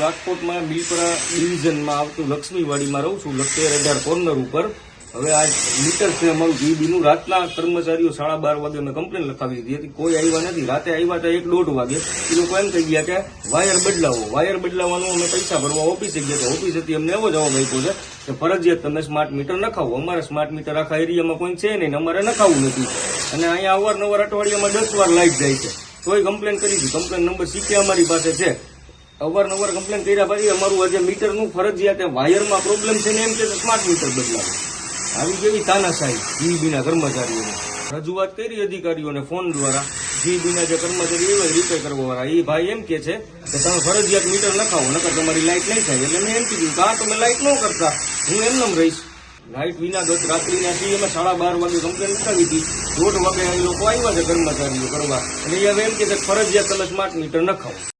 રાજકોટમાં બિલપરા ડિવિઝનમાં આવતું લક્ષ્મીવાડીમાં રહું છું લક્ષ્મી અઢાર કોર્નર ઉપર. હવે આ મીટર છે અમારું જીબીનું. રાતના કર્મચારીઓ સાડા બાર વાગે મેં કમ્પ્લેન લખાવી દીધી હતી. કોઈ આવ્યા નથી. રાતે આવ્યા હતા એક દોઢ વાગે. એ લોકો એમ કહી ગયા કે વાયર બદલાવો. વાયર બદલાવાનું અમે પૈસા ભરવા ઓફિસે ગયા તો ઓફિસેથી અમને એવો જવાબ આપ્યો છે કે ફરજિયાત તમે સ્માર્ટ મીટર નખાવો. અમારે સ્માર્ટ મીટર આખા એરિયામાં કોઈ છે નહીં અમારે નખાવું નથી. અને અહીંયા અવારનવાર અઠવાડિયામાં દસ વાર લાઈટ જાય છે. તોય કમ્પ્લેન કરી હતી કમ્પ્લેન નંબર સીકે અમારી પાસે છે. અવારનવાર કમ્પ્લેન કર્યા પછી અમારું આજે મીટરનું ફરજિયાત વાયરમાં પ્રોબ્લેમ છે ને એમ કે સ્માર્ટ મીટર બદલાવે. આવી કેવી તાનાશાહી જીબીના કર્મચારીઓને. રજૂઆત કરી અધિકારીઓને ફોન દ્વારા. જીબીના જે કર્મચારી એવા રિપેર કરવાવાળા એ ભાઈ એમ કે છે કે તમે ફરજિયાત મીટર નખાવો, નકર તમારી લાઇટ નહીં થાય. એટલે મેં એમ કીધું કે આ તમે લાઇટ ન કરતા. હું એમનેમ રહીશ. લાઇટ વિના ગત રાત્રિના થી અમે સાડા બાર વાગે કમ્પ્લેન લખાવી હતી. દોઢ વાગે એ લોકો આવ્યા છે કર્મચારીઓ કરવા. અને એ હવે એમ કે ફરજિયાત તમે સ્માર્ટ મીટર નખાવો.